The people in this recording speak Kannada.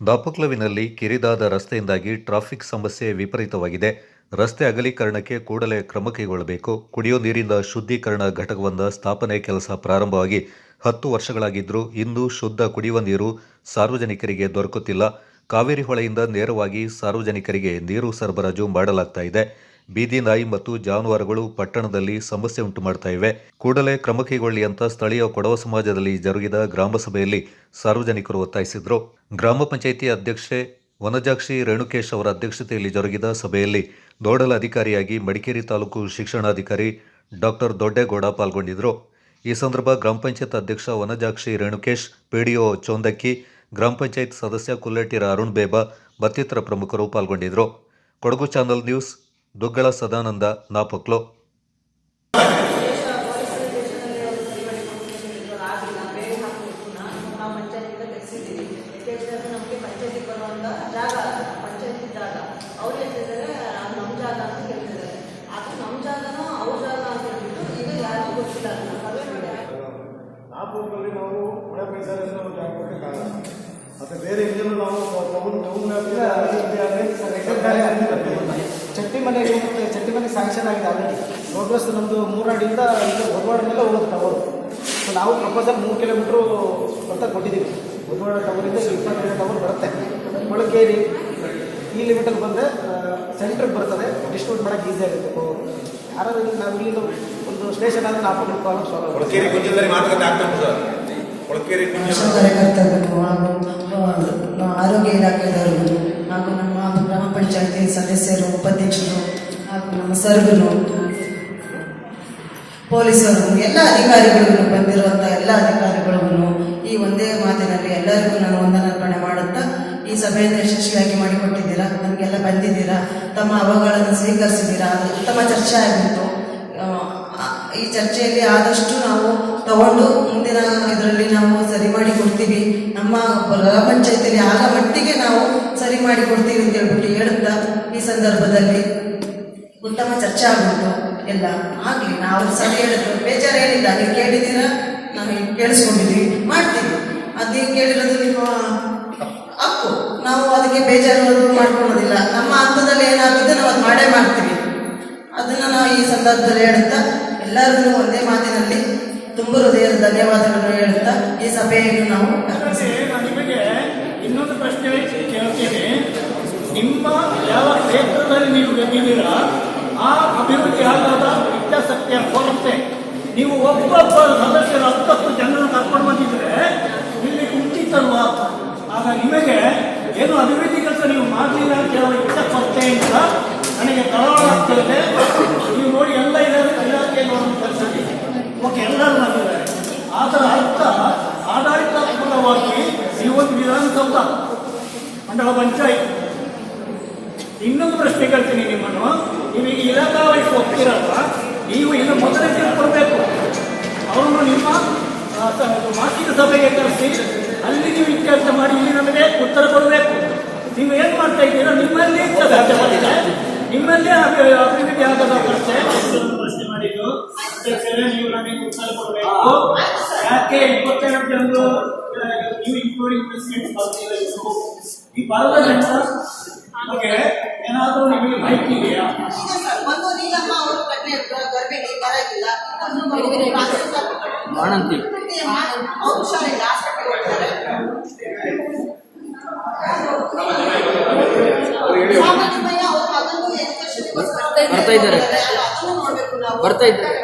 ದಾಪಕ್ಲವಿನಲ್ಲಿ ಕಿರಿದಾದ ರಸ್ತೆಯಿಂದಾಗಿ ಟ್ರಾಫಿಕ್ ಸಮಸ್ಯೆ ವಿಪರೀತವಾಗಿದೆ. ರಸ್ತೆ ಅಗಲೀಕರಣಕ್ಕೆ ಕೂಡಲೇ ಕ್ರಮ ಕೈಗೊಳ್ಳಬೇಕು. ಕುಡಿಯೋ ನೀರಿನ ಶುದ್ಧೀಕರಣ ಘಟಕವೊಂದ ಸ್ಥಾಪನೆ ಕೆಲಸ ಪ್ರಾರಂಭವಾಗಿ ಹತ್ತು ವರ್ಷಗಳಾಗಿದ್ದರೂ ಇಂದು ಶುದ್ಧ ಕುಡಿಯುವ ನೀರು ಸಾರ್ವಜನಿಕರಿಗೆ ದೊರಕುತ್ತಿಲ್ಲ. ಕಾವೇರಿ ಹೊಳೆಯಿಂದ ನೇರವಾಗಿ ಸಾರ್ವಜನಿಕರಿಗೆ ನೀರು ಸರಬರಾಜು ಮಾಡಲಾಗ್ತಾ ಇದೆ. ಬೀದಿ ನಾಯಿ ಮತ್ತು ಜಾನುವಾರುಗಳು ಪಟ್ಟಣದಲ್ಲಿ ಸಮಸ್ಯೆ ಉಂಟು ಮಾಡ್ತಾ ಇವೆ. ಕೂಡಲೇ ಕ್ರಮ ಕೈಗೊಳ್ಳಿ ಅಂತ ಸ್ಥಳೀಯ ಕೊಡವ ಸಮಾಜದಲ್ಲಿ ಜರುಗಿದ ಗ್ರಾಮ ಸಭೆಯಲ್ಲಿ ಸಾರ್ವಜನಿಕರು ಒತ್ತಾಯಿಸಿದರು. ಗ್ರಾಮ ಪಂಚಾಯಿತಿ ಅಧ್ಯಕ್ಷೆ ವನಜಾಕ್ಷಿ ರೇಣುಕೇಶ್ ಅವರ ಅಧ್ಯಕ್ಷತೆಯಲ್ಲಿ ಜರುಗಿದ ಸಭೆಯಲ್ಲಿ ನೋಡಲ್ ಅಧಿಕಾರಿಯಾಗಿ ಮಡಿಕೇರಿ ತಾಲೂಕು ಶಿಕ್ಷಣಾಧಿಕಾರಿ ಡಾಕ್ಟರ್ ದೊಡ್ಡೇಗೌಡ ಪಾಲ್ಗೊಂಡಿದ್ದರು ಈ ಸಂದರ್ಭ ಗ್ರಾಮ ಪಂಚಾಯತ್ ಅಧ್ಯಕ್ಷ ವನಜಾಕ್ಷಿ ರೇಣುಕೇಶ್, ಪಿಡಿಒ ಚೋಂದಕ್ಕಿ, ಗ್ರಾಮ ಪಂಚಾಯತ್ ಸದಸ್ಯ ಕುಲ್ಲಟ್ಟಿರ ಅರುಣ್ ಬೇಬಾ ಮತ್ತಿತರ ಪ್ರಮುಖರು ಪಾಲ್ಗೊಂಡಿದ್ದರು ಕೊಡಗು ಚಾನಲ್ ನ್ಯೂಸ್ ದುಗ್ಗಳ ಸದಾನಂದ ನಾಪಕ್ಲೋ. ನಾವು ಪಂಚಾಯತಿಗೆ ಬರುವಂಥ ಜಾಗ ಪಂಚಾಯತಿ ಜಾಗ ಬೇರೆ ಹೇಳ್ತಿದ್ದಾರೆ ಅದು ನಮ್ಮ ಜಾಗ ಅಂತ ಹೇಳ್ತಿದ್ದಾರೆ ಅದು ನಮ್ಮ ಜಾಗನೋ ಅವ್ರ ಜಾಗ ಅಂತ ಹೇಳ್ಬಿಟ್ಟು ಈಗ ಯಾರಿಗೂ ಗೊತ್ತಿಲ್ಲ ಅದನ್ನ ಸರ್ವೆ ಮಾಡಿದ್ದಾರೆ ನಾಪೂರಲ್ಲಿ ನಾವು ಒಳ ಪರಿಸರದಲ್ಲಿ ನಾವು ಜಾಗ ಕೊಡಬೇಕಾಗಲ್ಲ ಮತ್ತೆ ಬೇರೆ ಎಲ್ಲೆಲ್ಲೂ ನಾವು ಟೌನ್ ಟೌನ್ ಚಟ್ಟಿ ಮನೆಗೆ ಮತ್ತೆ ಚಟ್ಟಿ ಮನೆ ಸ್ಯಾಂಕ್ಷನ್ ಆಗಿದೆ ಆಲ್ರೆಡಿ ಪ್ರೋಗ್ರೆಸ್ ನಮ್ಮದು ಮೂರಡಿಯಿಂದ ಇಲ್ಲಿ ಹೊರವಾಡ ಮೇಲೆ ಹೋಗೋದು ಟವರು ಸೊ ನಾವು ಪ್ರಪೋಸಲ್ ಮೂರು ಕಿಲೋಮೀಟ್ರು ಅಂತ ಕೊಟ್ಟಿದ್ದೀವಿ. ಹೊರವಾಡ ಟವರಿಂದ ಇಪ್ಪತ್ತೈದು ಟವರ್ ಬರುತ್ತೆ. ಮೊಳಕೇರಿ ಈ ಲಿಮಿಟಲ್ಲಿ ಬಂದರೆ ಸೆಂಟ್ರಿಗೆ ಬರ್ತದೆ. ಡಿಸ್ಟ್ರಿಬ್ಯೂಟ್ ಮಾಡೋಕ್ಕೆ ಈಸಿ ಆಗುತ್ತೆ. ಯಾರಾದ್ರೂ ನಾವು ಇಲ್ಲಿ ಒಂದು ಸ್ಟೇಷನ್ ಆದರೆ ನಾವು ಪ್ರಾಬ್ಲಮ್ ಸಾಲ್ವ್ ಮೊಳಕೇರಿ ಕುಂಜದಲ್ಲಿ ಮಾತುಕತೆ ಆಗ್ತದೆ ಸರ್. ಮೊಳಕೇರಿ ಆಶಾ ಕಾರ್ಯಕರ್ತರು ಆರೋಗ್ಯ ಇಲಾಖೆಯವರು ಹಾಗೂ ನಮ್ಮ ಗ್ರಾಮ ಪಂಚಾಯತಿ ಸದಸ್ಯರು ಉಪಾಧ್ಯಕ್ಷರು ಹಾಗೂ ನಮ್ಮ ಸರ್ವರು ಪೊಲೀಸರು, ಎಲ್ಲ ಅಧಿಕಾರಿಗಳನ್ನು ಬಂದಿರುವಂಥ ಎಲ್ಲ ಅಧಿಕಾರಿಗಳನ್ನು ಈ ಒಂದೇ ಮಾತಿನಲ್ಲಿ ಎಲ್ಲರಿಗೂ ನಾನು ವಂದನಾರ್ಪಣೆ ಮಾಡುತ್ತಾ, ಈ ಸಭೆಯನ್ನು ಯಶಸ್ವಿಯಾಗಿ ಮಾಡಿಕೊಟ್ಟಿದ್ದೀರಾ, ನಮಗೆಲ್ಲ ಬಂದಿದ್ದೀರಾ, ತಮ್ಮ ಅವಗಳನ್ನು ಸ್ವೀಕರಿಸಿದ್ದೀರಾ, ಅದು ಉತ್ತಮ ಚರ್ಚೆ ಆಗಿತ್ತು. ಈ ಚರ್ಚೆಯಲ್ಲಿ ಆದಷ್ಟು ನಾವು ತಗೊಂಡು ಮುಂದಿನ ಇದರಲ್ಲಿ ನಾವು ಸರಿ ಮಾಡಿ ಕೊಡ್ತೀವಿ ನಮ್ಮ ಗ್ರಾಮ ಪಂಚಾಯತಿಯಲ್ಲಿ ಆಗ ಮಟ್ಟಿಗೆ ನಾವು ಸರಿ ಮಾಡಿ ಕೊಡ್ತೀವಿ ಅಂತ ಹೇಳ್ಬಿಟ್ಟು ಹೇಳುತ್ತಾ, ಈ ಸಂದರ್ಭದಲ್ಲಿ ಉತ್ತಮ ಚರ್ಚೆ ಆಗುವುದು ಎಲ್ಲ ಆಗಲಿ. ನಾವು ಸಭೆ ಹೇಳಿದ್ರು, ಬೇಜಾರೇನಿಲ್ಲ, ನೀವು ಕೇಳಿದ್ದೀರ? ನಾವು ಕೇಳಿಸ್ಕೊಂಡಿದ್ವಿ ಮಾಡ್ತೀವಿ. ಅದು ಕೇಳಿರೋದು ನಿಮ್ಮ ಹಕ್ಕು. ನಾವು ಅದಕ್ಕೆ ಬೇಜಾರು ಮಾಡ್ಕೊಳ್ಳೋದಿಲ್ಲ. ನಮ್ಮ ಹಂತದಲ್ಲಿ ಏನಾಗುತ್ತೆ ನಾವು ಅದು ಮಾಡೇ ಮಾಡ್ತೀವಿ. ಅದನ್ನು ನಾವು ಈ ಸಂದರ್ಭದಲ್ಲಿ ಹೇಳುತ್ತಾ ಎಲ್ಲರಿಗೂ ಒಂದೇ ಮಾತಿನಲ್ಲಿ ತುಂಬ ಹೃದಯದ ಧನ್ಯವಾದಗಳನ್ನು ಹೇಳುತ್ತಾ, ಈ ಸಭೆಯನ್ನು ನಾವು ನಾನು ನಿಮಗೆ ಇನ್ನೊಂದು ಪ್ರಶ್ನೆ ಕೇಳ್ತೀನಿ. ನಿಮ್ಮ ಯಾವ ಕ್ಷೇತ್ರದಲ್ಲಿ ನೀವು ಗೆದ್ದಿದ್ದೀರಾ? ಹಿತಾಸಕ್ತಿಯ ಕೊರತೆ ನೀವು ಒಬ್ಬೊಬ್ಬ ಸದಸ್ಯರು ಹತ್ತತ್ತು ಜನರನ್ನು ಕರ್ಕೊಂಡು ಬಂದಿದ್ರೆ ಇಲ್ಲಿ ಕುಂಠಿತಲ್ವಾ ಆಗ ನಿಮಗೆ ಏನು ಅಭಿವೃದ್ಧಿ ಕೆಲಸ ನೀವು ಮಾಡಲಿಲ್ಲ ಅಂತ ಹೇಳೋ ಇಷ್ಟ ಕೊರತೆಯಿಂದ ನನಗೆ ಕಳವಳ ಆಗ್ತಿದೆ ನೀವು ನೋಡಿ ಎಲ್ಲ ಇದ್ದಾರೆ ಇಲಾಖೆ ನೋಡೋ ಕೆಲಸ ಓಕೆ, ಎಲ್ಲರೂ ಬಂದಿದ್ದಾರೆ ಅದರ ಅರ್ಥ ಆಡಳಿತಾತ್ಮಕವಾಗಿ ಒಂದು ವಿಧಾನಸೌಧ, ಮಂಡಲ ಪಂಚಾಯತ್. ಇನ್ನೊಂದು ಪ್ರಶ್ನೆ ಕೇಳ್ತೀನಿ ನಿಮ್ಮನ್ನು. ನಿಮಗೆ ಇಲಾಖಾ ವಹಿಸಿ ಒಪ್ಪಿರಲ್ಲ ಸಭೆಗೆ ಕರೆಸಿ ಅಲ್ಲಿ ನೀವು ಇತ್ಯರ್ಥ ಮಾಡಿ ಇಲ್ಲಿ ನಮಗೆ ಉತ್ತರ ಕೊಡಬೇಕು. ನೀವು ಏನು ಮಾಡ್ತಾ ಇದ್ದೀರಾ? ನಿಮ್ಮಲ್ಲಿ ನಿಮ್ಮಲ್ಲೇ ಅಭಿ- ಅಭಿವೃದ್ಧಿ ಆಗದ ಪ್ರಶ್ನೆ ಪ್ರಶ್ನೆ ಮಾಡಿದ್ದು ಅಧ್ಯಕ್ಷರೇ ನೀವು ನಮಗೆ ಉತ್ತರ ಕೊಡಬೇಕು. ಯಾಕೆ ಇಪ್ಪತ್ತೆರಡು ಜನರು ನೀವು ಇನ್ಕ್ಲೂಡಿಂಗ್ ಈ ಬರೋದ್ರಿಂದ ನಮಗೆ ಏನಾದರೂ ನಿಮಗೆ ಮಾಹಿತಿ ಇದೆಯಾ? ಒಂದು ನೀಲಮ್ಮ ಅವರು ಕಟ್ಟೆ ಗರ್ಭಿಣಿ ಬರೋದಿಲ್ಲ ಬಾಣಂತಿ ಅವ್ರು ಹುಷಾರಿಲ್ಲ ಹಾಸ್ಪಿಟಲ್ ಹೋಗ್ತಾರೆ ಸಾಮಾನ್ಯ ಅವ್ರ ಮಗನಿಗೂ education ಗೋಸ್ಕರ ಬರ್ತಾ ಇದ್ದಾರೆ. ಅದನ್ನು ನೋಡ್ಬೇಕು ನಾವು ಬರ್ತಾ ಇದ್ದಾರೆ.